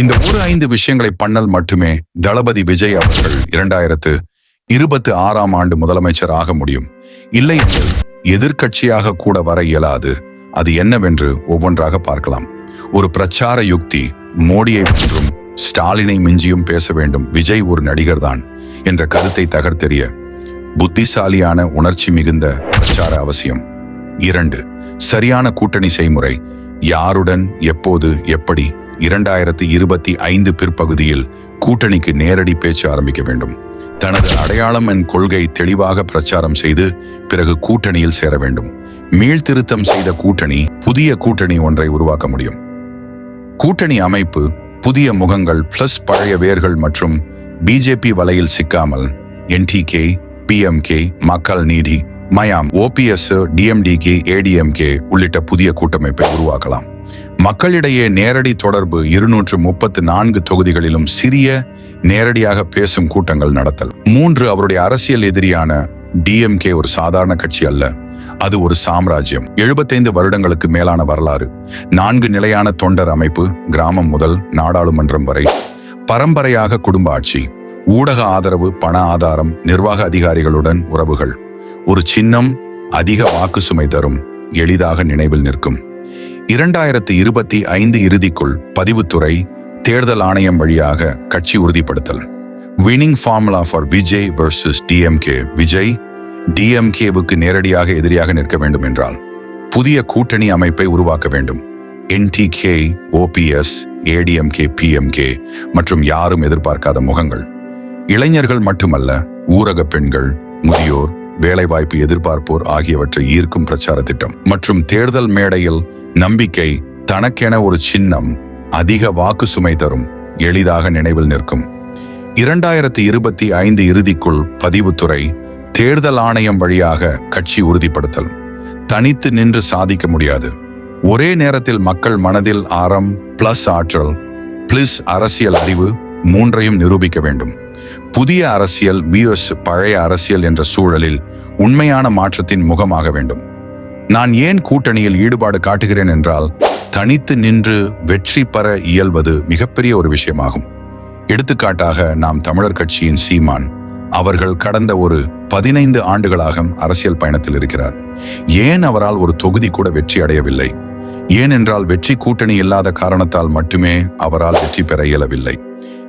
இந்த ஒரு ஐந்து விஷயங்களை பண்ணல் மட்டுமே தளபதி விஜய் அவர்கள் இரண்டாயிரத்து இருபத்தி ஆறாம் ஆண்டு முதலமைச்சர் ஆக முடியும். இல்லை எனில் எதிர்க்கட்சியாக கூட வர இயலாது. அது என்னவென்று ஒவ்வொன்றாக பார்க்கலாம். ஒரு பிரச்சார யுக்தி மோடியை போன்றும் ஸ்டாலினை மிஞ்சியும் பேச வேண்டும். விஜய் ஒரு நடிகர்தான் என்ற கருத்தை தகர்த்தெறிய புத்திசாலியான உணர்ச்சி மிகுந்த பிரச்சார அவசியம். இரண்டு சரியான கூட்டணி செய்முறை யாருடன் எப்போது எப்படி இரண்டாயிரத்தி இருபத்தி ஐந்து பிற்பகுதியில் கூட்டணிக்கு நேரடி பேச்சு ஆரம்பிக்க வேண்டும். தனது அடையாளம் என் கொள்கை தெளிவாக பிரச்சாரம் செய்து பிறகு கூட்டணியில் சேர வேண்டும். மீள்திருத்தம் செய்த கூட்டணி புதிய கூட்டணி ஒன்றை உருவாக்க முடியும். கூட்டணி அமைப்பு புதிய முகங்கள் பிளஸ் பழைய வேர்கள் மற்றும் பிஜேபி வலையில் சிக்காமல் என்டிகே பிஎம்கே மக்கள் நீதி மயாம் ஓபிஎஸ் டிஎம்டிகே ஏடிஎம்கே உள்ளிட்ட புதிய கூட்டமைப்பை உருவாக்கலாம். மக்களிடையே நேரடி தொடர்பு இருநூற்று முப்பத்து நான்கு தொகுதிகளிலும் சிறிய நேரடியாக பேசும் கூட்டங்கள் நடத்தல். மூன்று அவருடைய அரசியல் எதிரியான டிஎம்கே ஒரு சாதாரண கட்சி அல்ல அது ஒரு சாம்ராஜ்யம். எழுபத்தைந்து வருடங்களுக்கு மேலான வரலாறு. நான்கு நிலையான தொண்டர் அமைப்பு கிராமம் முதல் நாடாளுமன்றம் வரை. பரம்பரையாக குடும்ப ஆட்சி. ஊடக ஆதரவு பண ஆதாரம் நிர்வாக அதிகாரிகளுடன் உறவுகள். ஒரு சின்னம் அதிக வாக்கு சுமை தரும் எளிதாக நினைவில் நிற்கும். இரண்டாயிரத்து இருபத்தி ஐந்து இறுதிக்குள் பதிவுத்துறை தேர்தல் ஆணையம் வழியாக கட்சி உறுதிப்படுத்தல். Winning formula for Vijay versus DMK Vijay டிஎம்கேவுக்கு நேரடியாக எதிரியாக நிற்க வேண்டும் என்றால் புதிய கூட்டணி அமைப்பை உருவாக்க வேண்டும். என்டிகே ஓபிஎஸ் ஏடிஎம்கே பிஎம்கே மற்றும் யாரும் எதிர்பார்க்காத முகங்கள். இளைஞர்கள் மட்டுமல்ல ஊரக பெண்கள் முதியோர் வேலைவாய்ப்பு எதிர்பார்ப்போர் ஆகியவற்றை ஈர்க்கும் பிரச்சார திட்டம் மற்றும் தேர்தல் மேடையில் நம்பிக்கை தனக்கென ஒரு சின்னம் அதிக வாக்கு சுமை தரும் எளிதாக நினைவில் நிற்கும். இரண்டாயிரத்தி இருபத்தி ஐந்து இறுதிக்குள் பதிவுத்துறை தேர்தல் ஆணையம் வழியாக கட்சி உறுதிப்படுத்தல். தனித்து நின்று சாதிக்க முடியாது. ஒரே நேரத்தில் மக்கள் மனதில் ஆரம் பிளஸ் ஆற்றல் பிளஸ் அரசியல் அறிவு மூன்றையும் நிரூபிக்க வேண்டும். புதிய அரசியல் பிஎஸ் பழைய அரசியல் என்ற சூழலில் உண்மையான மாற்றத்தின் முகமாக வேண்டும். நான் ஏன் கூட்டணியில் ஈடுபாடு காட்டுகிறேன் என்றால் தனித்து நின்று வெற்றி பெற இயல்வது மிகப்பெரிய ஒரு விஷயமாகும். எடுத்துக்காட்டாக நாம் தமிழர் கட்சியின் சீமான் அவர்கள் கடந்த ஒரு பதினைந்து ஆண்டுகளாக அரசியல் பயணத்தில் இருக்கிறார். ஏன் அவரால் ஒரு தொகுதி கூட வெற்றி அடையவில்லை? ஏனென்றால் வெற்றி கூட்டணி இல்லாத காரணத்தால் மட்டுமே அவரால் வெற்றி பெற இயலவில்லை.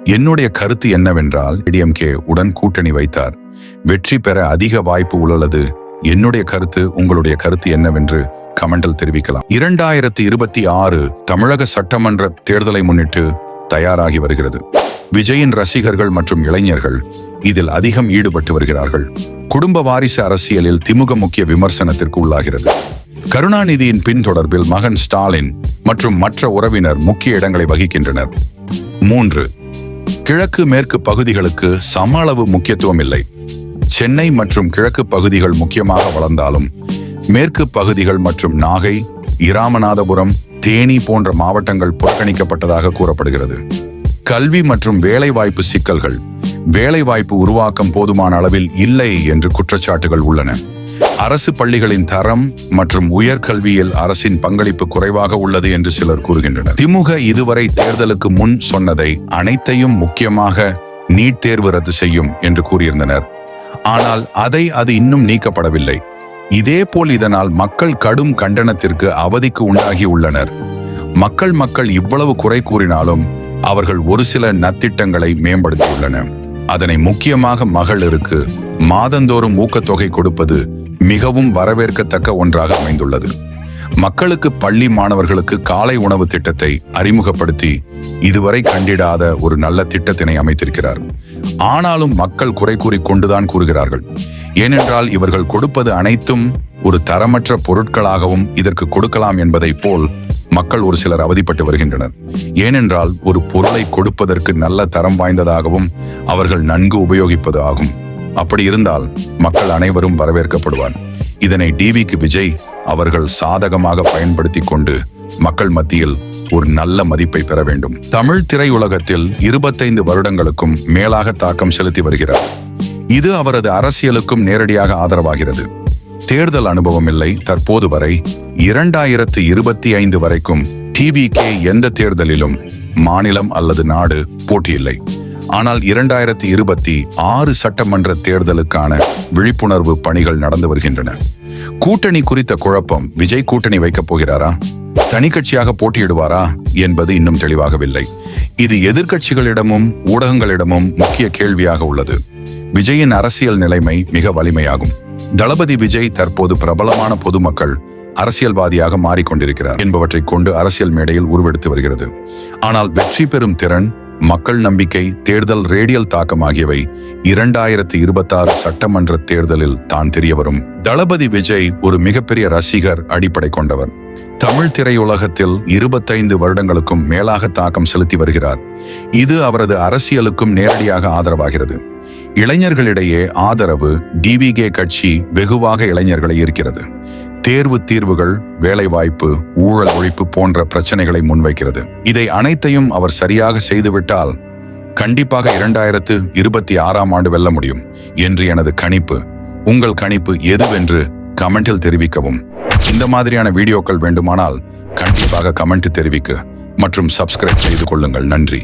என்னுடைய கருத்து என்னவென்றால் டிஎம்கே உடன் கூட்டணி வைத்தார். வெற்றி பெற அதிக வாய்ப்பு உள்ளது என்னுடைய கருத்து உங்களுடைய கருத்து என்னவென்று கமெண்டில் தெரிவிக்கலாம். இரண்டாயிரத்தி இருபத்தி ஆறு தமிழக சட்டமன்ற தேர்தலை முன்னிட்டு தயாராகி வருகிறது. விஜயின் ரசிகர்கள் மற்றும் இளைஞர்கள் இதில் அதிகம் ஈடுபட்டு வருகிறார்கள். குடும்ப வாரிசு அரசியலில் திமுக முக்கிய விமர்சனத்திற்கு உள்ளாகிறது. கருணாநிதியின் பின்தொடர்பில் மகன் ஸ்டாலின் மற்றும் மற்ற உறவினர் முக்கிய இடங்களை வகிக்கின்றனர். மூன்று கிழக்கு மேற்கு பகுதிகளுக்கு சம அளவு முக்கியத்துவம் இல்லை. சென்னை மற்றும் கிழக்கு பகுதிகள் முக்கியமாக வளர்ந்தாலும் மேற்கு பகுதிகள் மற்றும் நாகை இராமநாதபுரம் தேனி போன்ற மாவட்டங்கள் புறக்கணிக்கப்பட்டதாக கூறப்படுகிறது. கல்வி மற்றும் வேலைவாய்ப்பு சிக்கல்கள் வேலைவாய்ப்பு உருவாக்கம் போதுமான அளவில் இல்லை என்று குற்றச்சாட்டுகள் உள்ளன. அரசு பள்ளிகளின் தரம் மற்றும் உயர்கல்வியில் அரசின் பங்களிப்பு குறைவாக உள்ளது என்று சிலர் கூறுகின்றனர். திமுக இதுவரை தேர்தலுக்கு முன் சொன்னதை அனைத்தையும் முக்கியமாக நீட் தேர்வு ரத்து செய்யும் என்று கூறியிருந்தனர். ஆனால் அதை அது இன்னும் நீக்கப்படவில்லை. இதேபோல் இதனால் மக்கள் கடும் கண்டனத்திற்கு அவதிக்கு உண்டாகி உள்ளனர். மக்கள் மக்கள் இவ்வளவு குறை கூறினாலும் அவர்கள் ஒரு சில நத்திட்டங்களை மேம்படுத்தியுள்ளன. அதனை முக்கியமாக மகளிருக்கு மாதந்தோறும் ஊக்கத்தொகை கொடுப்பது மிகவும் வரவேற்கத்தக்க ஒன்றாக அமைந்துள்ளது. மக்களுக்கு பள்ளி மாணவர்களுக்கு காலை உணவு திட்டத்தை அறிமுகப்படுத்தி இதுவரை கண்டிடாத ஒரு நல்ல திட்டத்தினை அமைத்திருக்கிறார். ஆனாலும் மக்கள் குறை கூறிக்கொண்டுதான் கூறுகிறார்கள். ஏனென்றால் இவர்கள் கொடுப்பது அனைத்தும் ஒரு தரமற்ற பொருட்களாகவும் இதற்கு கொடுக்கலாம் என்பதைப் போல் மக்கள் ஒரு சிலர் அவதிப்பட்டு வருகின்றனர். ஏனென்றால் ஒரு பொருளை கொடுப்பதற்கு நல்ல தரம் வாய்ந்ததாகவும் அவர்கள் நன்கு உபயோகிப்பது ஆகும். அப்படி இருந்தால் மக்கள் அனைவரும் வரவேற்கப்படுவார். இதனை டிவிக்கு விஜய் அவர்கள் சாதகமாக பயன்படுத்தி கொண்டு மக்கள் மத்தியில் ஒரு நல்ல மதிப்பை பெற வேண்டும். தமிழ் திரையுலகத்தில் இருபத்தைந்து வருடங்களுக்கும் மேலாக தாக்கம் செலுத்தி வருகிறார். இது அவரது அரசியலுக்கும் நேரடியாக ஆதரவாகிறது. தேர்தல் அனுபவம் இல்லை. தற்போது வரை இரண்டாயிரத்து இருபத்தி ஐந்து வரைக்கும் டிவிகே எந்த தேர்தலிலும் மாநிலம் அல்லது நாடு போட்டியில்லை. ஆனால் இரண்டாயிரத்தி இருபத்தி ஆறு சட்டமன்ற தேர்தலுக்கான விழிப்புணர்வு பணிகள் நடந்து வருகின்றன. கூட்டணி குறித்த குழப்பம் விஜய் கூட்டணி வைக்கப் போகிறாரா? தனி கட்சியாக போட்டியிடுவாரா என்பது இன்னும் தெளிவாகவில்லை. இது எதிர்கட்சிகளிடமும் ஊடகங்களிடமும் முக்கிய கேள்வியாக உள்ளது. விஜயின் அரசியல் நிலைமை மிக வலிமையாகும். தளபதி விஜய் தற்போது பிரபலமான பொதுமக்கள் அரசியல்வாதியாக மாறிக்கொண்டிருக்கிறார் என்பவற்றை கொண்டு அரசியல் மேடையில் உருவெடுத்து வருகிறது. ஆனால் வெற்றி பெறும் திறன் மக்கள் நம்பிக்கை தேர்தல் ரேடியல் தாக்கம் ஆகியவை இரண்டாயிரத்தி இருபத்தாறு சட்டமன்ற தேர்தலில் தான் தெரியவரும். தளபதி விஜய் ஒரு மிகப்பெரிய ரசிகர் அடிப்படை கொண்டவர். தமிழ் திரையுலகத்தில் இருபத்தைந்து வருடங்களுக்கும் மேலாக தாக்கம் செலுத்தி வருகிறார். இது அவரது அரசியலுக்கும் நேரடியாக ஆதரவாகிறது. இளைஞர்களிடையே ஆதரவு டிவிகே கட்சி வெகுவாக இளைஞர்களை ஈர்க்கிறது. தேர்வு தீர்வுகள் வேலைவாய்ப்பு ஊழல் ஒழிப்பு போன்ற பிரச்சனைகளை முன்வைக்கிறது. இதை அனைத்தையும் அவர் சரியாக செய்துவிட்டால் கண்டிப்பாக இரண்டாயிரத்து இருபத்தி ஆறாம் ஆண்டு வெல்ல முடியும். என்று எனது கணிப்பு. உங்கள் கணிப்பு எதுவென்று கமெண்டில் தெரிவிக்கவும். இந்த மாதிரியான வீடியோக்கள் வேண்டுமானால் கண்டிப்பாக கமெண்ட் தெரிவிக்க மற்றும் சப்ஸ்கிரைப் செய்து கொள்ளுங்கள். நன்றி.